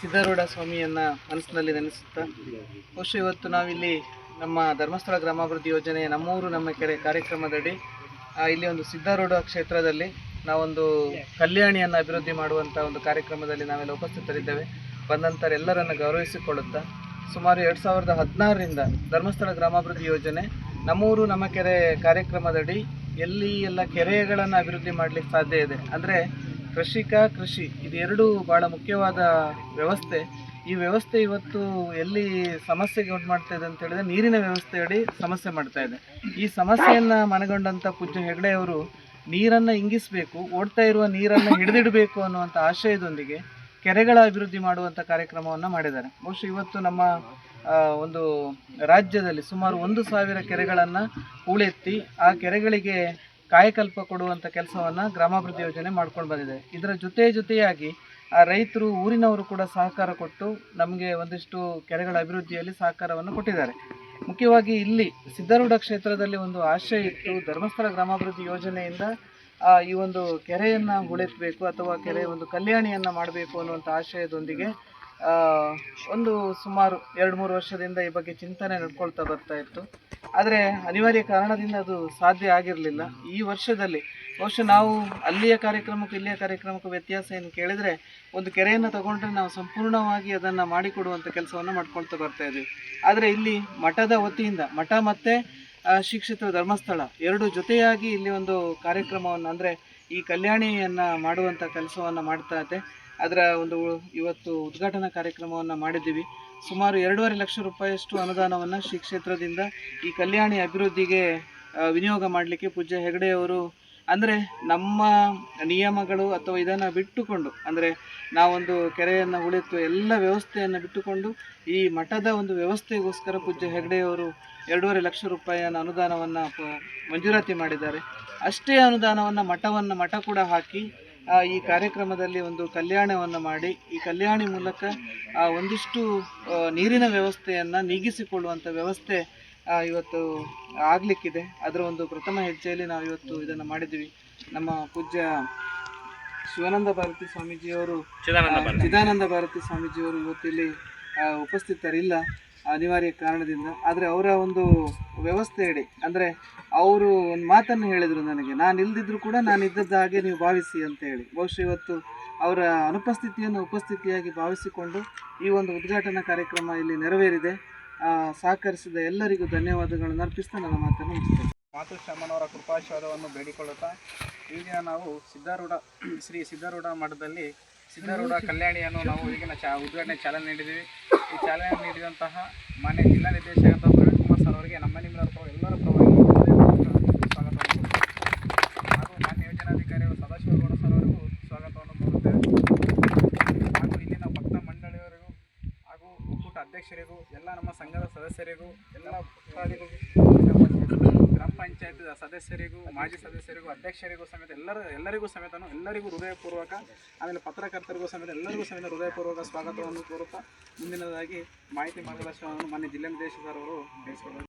ಸಿದ್ಧಾರೂಢ ಸ್ವಾಮಿಯನ್ನು ಮನಸ್ಸಿನಲ್ಲಿ ನೆನೆಸುತ್ತಾ, ಬಹುಶಃ ಇವತ್ತು ನಾವಿಲ್ಲಿ ನಮ್ಮ ಧರ್ಮಸ್ಥಳ ಗ್ರಾಮಾಭಿವೃದ್ಧಿ ಯೋಜನೆ ನಮ್ಮೂರು ನಮ್ಮ ಕೆರೆ ಕಾರ್ಯಕ್ರಮದಡಿ ಇಲ್ಲಿ ಒಂದು ಸಿದ್ಧಾರೂಢ ಕ್ಷೇತ್ರದಲ್ಲಿ ನಾವೊಂದು ಕಲ್ಯಾಣಿಯನ್ನು ಅಭಿವೃದ್ಧಿ ಮಾಡುವಂಥ ಒಂದು ಕಾರ್ಯಕ್ರಮದಲ್ಲಿ ನಾವೆಲ್ಲ ಉಪಸ್ಥಿತರಿದ್ದೇವೆ. ಬಂದಂಥರೆಲ್ಲರನ್ನು ಗೌರವಿಸಿಕೊಳ್ಳುತ್ತಾ, ಸುಮಾರು ಎರಡು ಸಾವಿರದ ಹದಿನಾರರಿಂದ ಧರ್ಮಸ್ಥಳ ಗ್ರಾಮಾಭಿವೃದ್ಧಿ ಯೋಜನೆ ನಮ್ಮೂರು ನಮ್ಮ ಕೆರೆ ಕಾರ್ಯಕ್ರಮದಡಿ ಎಲ್ಲಿ ಎಲ್ಲ ಕೆರೆಗಳನ್ನು ಅಭಿವೃದ್ಧಿ ಮಾಡಲಿಕ್ಕೆ ಸಾಧ್ಯ ಇದೆ. ಅಂದರೆ ಕೃಷಿಕ, ಕೃಷಿ, ಇದೆರಡೂ ಭಾಳ ಮುಖ್ಯವಾದ ವ್ಯವಸ್ಥೆ. ಈ ವ್ಯವಸ್ಥೆ ಇವತ್ತು ಎಲ್ಲಿ ಸಮಸ್ಯೆಗೆ ಉಂಟು ಮಾಡ್ತಾ ಇದೆ ಅಂತ ಹೇಳಿದ್ರೆ ನೀರಿನ ವ್ಯವಸ್ಥೆಯಡಿ ಸಮಸ್ಯೆ ಮಾಡ್ತಾ ಇದೆ. ಈ ಸಮಸ್ಯೆಯನ್ನು ಮನಗೊಂಡಂಥ ಪೂಜ್ಯ ಹೆಗಡೆಯವರು ನೀರನ್ನು ಇಂಗಿಸಬೇಕು, ಓಡ್ತಾ ಇರುವ ನೀರನ್ನು ಹಿಡಿದಿಡಬೇಕು ಅನ್ನುವಂಥ ಆಶಯದೊಂದಿಗೆ ಕೆರೆಗಳ ಅಭಿವೃದ್ಧಿ ಮಾಡುವಂಥ ಕಾರ್ಯಕ್ರಮವನ್ನು ಮಾಡಿದ್ದಾರೆ. ಬಹುಶಃ ಇವತ್ತು ನಮ್ಮ ಒಂದು ರಾಜ್ಯದಲ್ಲಿ ಸುಮಾರು ಒಂದು ಸಾವಿರ ಕೆರೆಗಳನ್ನು ಹೂಳೆತ್ತಿ ಆ ಕೆರೆಗಳಿಗೆ ಕಾಯಕಲ್ಪ ಕೊಡುವಂಥ ಕೆಲಸವನ್ನು ಗ್ರಾಮಾಭಿವೃದ್ಧಿ ಯೋಜನೆ ಮಾಡ್ಕೊಂಡು ಬಂದಿದೆ. ಇದರ ಜೊತೆ ಜೊತೆಯಾಗಿ ಆ ರೈತರು ಊರಿನವರು ಕೂಡ ಸಹಕಾರ ಕೊಟ್ಟು ನಮಗೆ ಒಂದಿಷ್ಟು ಕೆರೆಗಳ ಅಭಿವೃದ್ಧಿಯಲ್ಲಿ ಸಹಕಾರವನ್ನು ಕೊಟ್ಟಿದ್ದಾರೆ. ಮುಖ್ಯವಾಗಿ ಇಲ್ಲಿ ಸಿದ್ಧಾರೂಢ ಕ್ಷೇತ್ರದಲ್ಲಿ ಒಂದು ಆಶಯ ಇತ್ತು ಧರ್ಮಸ್ಥಳ ಗ್ರಾಮಾಭಿವೃದ್ಧಿ ಯೋಜನೆಯಿಂದ ಈ ಒಂದು ಕೆರೆಯನ್ನು ಹೂಳೆತ್ತಬೇಕು ಅಥವಾ ಕೆರೆ ಒಂದು ಕಲ್ಯಾಣಿಯನ್ನು ಮಾಡಬೇಕು ಅನ್ನುವಂಥ ಆಶಯದೊಂದಿಗೆ ಒಂದು ಸುಮಾರು ಎರಡು ಮೂರು ವರ್ಷದಿಂದ ಈ ಬಗ್ಗೆ ಚಿಂತನೆ ನಡ್ಕೊಳ್ತಾ ಬರ್ತಾ ಇತ್ತು. ಆದರೆ ಅನಿವಾರ್ಯ ಕಾರಣದಿಂದ ಅದು ಸಾಧ್ಯ ಆಗಿರಲಿಲ್ಲ. ಈ ವರ್ಷದಲ್ಲಿ ಬಹುಶಃ ನಾವು ಅಲ್ಲಿಯ ಕಾರ್ಯಕ್ರಮಕ್ಕೂ ಇಲ್ಲಿಯ ಕಾರ್ಯಕ್ರಮಕ್ಕೂ ವ್ಯತ್ಯಾಸ ಏನು ಕೇಳಿದರೆ ಒಂದು ಕೆರೆಯನ್ನು ತಗೊಂಡ್ರೆ ನಾವು ಸಂಪೂರ್ಣವಾಗಿ ಅದನ್ನು ಮಾಡಿಕೊಡುವಂಥ ಕೆಲಸವನ್ನು ಮಾಡ್ಕೊಳ್ತಾ ಬರ್ತಾ ಇದ್ದೀವಿ ಆದರೆ ಇಲ್ಲಿ ಮಠದ ವತಿಯಿಂದ, ಮಠ ಮತ್ತು ಶಿಕ್ಷಿತ ಧರ್ಮಸ್ಥಳ ಎರಡು ಜೊತೆಯಾಗಿ ಇಲ್ಲಿ ಒಂದು ಕಾರ್ಯಕ್ರಮವನ್ನು ಅಂದರೆ ಈ ಕಲ್ಯಾಣಿಯನ್ನು ಮಾಡುವಂಥ ಕೆಲಸವನ್ನು ಮಾಡ್ತಾ ಇದೆ. ಅದರ ಒಂದು ಇವತ್ತು ಉದ್ಘಾಟನಾ ಕಾರ್ಯಕ್ರಮವನ್ನು ಮಾಡಿದ್ದೀವಿ. ಸುಮಾರು ಎರಡೂವರೆ ಲಕ್ಷ ರೂಪಾಯಿಯಷ್ಟು ಅನುದಾನವನ್ನು ಶ್ರೀ ಕ್ಷೇತ್ರದಿಂದ ಈ ಕಲ್ಯಾಣಿ ಅಭಿವೃದ್ಧಿಗೆ ವಿನಿಯೋಗ ಮಾಡಲಿಕ್ಕೆ ಪೂಜ್ಯ ಹೆಗಡೆಯವರು ಅಂದರೆ ನಮ್ಮ ನಿಯಮಗಳು ಅಥವಾ ಇದನ್ನು ಬಿಟ್ಟುಕೊಂಡು, ಅಂದರೆ ನಾವೊಂದು ಕೆರೆಯನ್ನು ಉಳಿತು ಎಲ್ಲ ವ್ಯವಸ್ಥೆಯನ್ನು ಬಿಟ್ಟುಕೊಂಡು ಈ ಮಠದ ಒಂದು ವ್ಯವಸ್ಥೆಗೋಸ್ಕರ ಪೂಜ್ಯ ಹೆಗಡೆಯವರು ಎರಡೂವರೆ ಲಕ್ಷ ರೂಪಾಯಿಯನ್ನು ಅನುದಾನವನ್ನು ಮಂಜೂರಾತಿ ಮಾಡಿದ್ದಾರೆ. ಅಷ್ಟೇ ಅನುದಾನವನ್ನು ಮಠವನ್ನು ಮಠ ಕೂಡ ಹಾಕಿ ಈ ಕಾರ್ಯಕ್ರಮದಲ್ಲಿ ಒಂದು ಕಲ್ಯಾಣವನ್ನು ಮಾಡಿ ಈ ಕಲ್ಯಾಣಿ ಮೂಲಕ ಒಂದಿಷ್ಟು ನೀರಿನ ವ್ಯವಸ್ಥೆಯನ್ನು ನೀಗಿಸಿಕೊಳ್ಳುವಂಥ ವ್ಯವಸ್ಥೆ ಇವತ್ತು ಆಗಲಿಕ್ಕಿದೆ. ಅದರ ಒಂದು ಪ್ರಥಮ ಹೆಜ್ಜೆಯಲ್ಲಿ ನಾವು ಇವತ್ತು ಇದನ್ನು ಮಾಡಿದ್ದೀವಿ. ನಮ್ಮ ಪೂಜ್ಯ ಶಿವಾನಂದ ಭಾರತಿ ಸ್ವಾಮೀಜಿಯವರು ಚಿದಾನಂದ ಭಾರತಿ. ಸ್ವಾಮೀಜಿಯವರು ಇವತ್ತಿಲ್ಲಿ ಉಪಸ್ಥಿತರಿಲ್ಲ ಅನಿವಾರ್ಯ ಕಾರಣದಿಂದ. ಆದರೆ ಅವರ ಒಂದು ವ್ಯವಸ್ಥೆ ವ್ಯವಸ್ಥೆಯಡಿ ಅಂದರೆ ಅವರು ಒಂದು ಮಾತನ್ನು ಹೇಳಿದರು ನನಗೆ, ನಾನು ಇಲ್ದಿದ್ರು ಕೂಡ ನಾನು ಇದ್ದದ್ದ ಹಾಗೆ ನೀವು ಭಾವಿಸಿ ಅಂತ ಹೇಳಿ. ಬಹುಶಃ ಇವತ್ತು ಅವರ ಅನುಪಸ್ಥಿತಿಯನ್ನು ಉಪಸ್ಥಿತಿಯಾಗಿ ಭಾವಿಸಿಕೊಂಡು ಈ ಒಂದು ಉದ್ಘಾಟನಾ ಕಾರ್ಯಕ್ರಮ ಇಲ್ಲಿ ನೆರವೇರಿದೆ. ಸಹಕರಿಸಿದ ಎಲ್ಲರಿಗೂ ಧನ್ಯವಾದಗಳನ್ನು ಅರ್ಪಿಸ್ತಾ ನನ್ನ ಮಾತನ್ನು ಮುಗಿಸ್ತೇನೆ. ಮಾತೃಶ್ಯಾಮನವರ ಕೃಪಾಶೀರ್ವಾದವನ್ನು ಬೇಡಿಕೊಳ್ಳುತ್ತಾ ಈಗ ನಾವು ಸಿದ್ಧಾರೂಢ, ಶ್ರೀ ಸಿದ್ಧಾರೂಢ ಮಠದಲ್ಲಿ ಸಿದ್ಧಾರೂಢ ಕಲ್ಯಾಣಿಯನ್ನು ನಾವು ಈಗಿನ ಚ, ಉದ್ಘಾಟನೆ ಚಾಲನೆ ನೀಡಿದ್ದೀವಿ. ಈ ಚಾಲನೆ ನೀಡಿದಂತಹ ಮಾನ್ಯ ಜಿಲ್ಲಾ ನಿರ್ದೇಶಕ ಪ್ರವೀಣ್ ಕುಮಾರ್ ಸರ್ ಅವರಿಗೆ ನಮ್ಮ ನಿಮ್ಮೆಲ್ಲರ ಪರ ಎಲ್ಲರ ಪರವಾಗಿ ಸ್ವಾಗತವನ್ನು ಕೋರುತ್ತೇವೆ. ಹಾಗೂ ಮಾನ್ಯ ಯೋಜನಾಧಿಕಾರಿಗಳು ಸದಾಶಿವಗೌಡ ಸರ್ ಅವರಿಗೂ ಸ್ವಾಗತವನ್ನು ಕೋರುತ್ತೇವೆ ಹಾಗೂ ಇಲ್ಲಿನ ಭಕ್ತ ಮಂಡಳಿಯವರಿಗೂ ಹಾಗೂ ಒಕ್ಕೂಟ ಅಧ್ಯಕ್ಷರಿಗೂ ಎಲ್ಲ ನಮ್ಮ ಸಂಘದ ಸದಸ್ಯರಿಗೂ, ಎಲ್ಲ ಗ್ರಾಮ ಪಂಚಾಯತ್ ಸದಸ್ಯರಿಗೂ, ಮಾಜಿ ಸದಸ್ಯರಿಗೂ, ಅಧ್ಯಕ್ಷರಿಗೂ ಸಮೇತ ಎಲ್ಲರ, ಎಲ್ಲರಿಗೂ ಸಮೇತನು ಎಲ್ಲರಿಗೂ ಹೃದಯಪೂರ್ವಕ, ಆಮೇಲೆ ಪತ್ರಕರ್ತರಿಗೂ ಸಮೇತ ಎಲ್ಲರಿಗೂ ಸಮೇತ ಹೃದಯಪೂರ್ವಕ ಸ್ವಾಗತವನ್ನು ಕೋರುತ್ತಾ, ಮುಂದಿನದಾಗಿ ಮಾಹಿತಿ ಮಾರ್ಗದರ್ಶನವನ್ನು ಮಾನ್ಯ ಜಿಲ್ಲಾ ನಿರ್ದೇಶಕರವರು ತಿಳಿಸಿಕೊಡಲು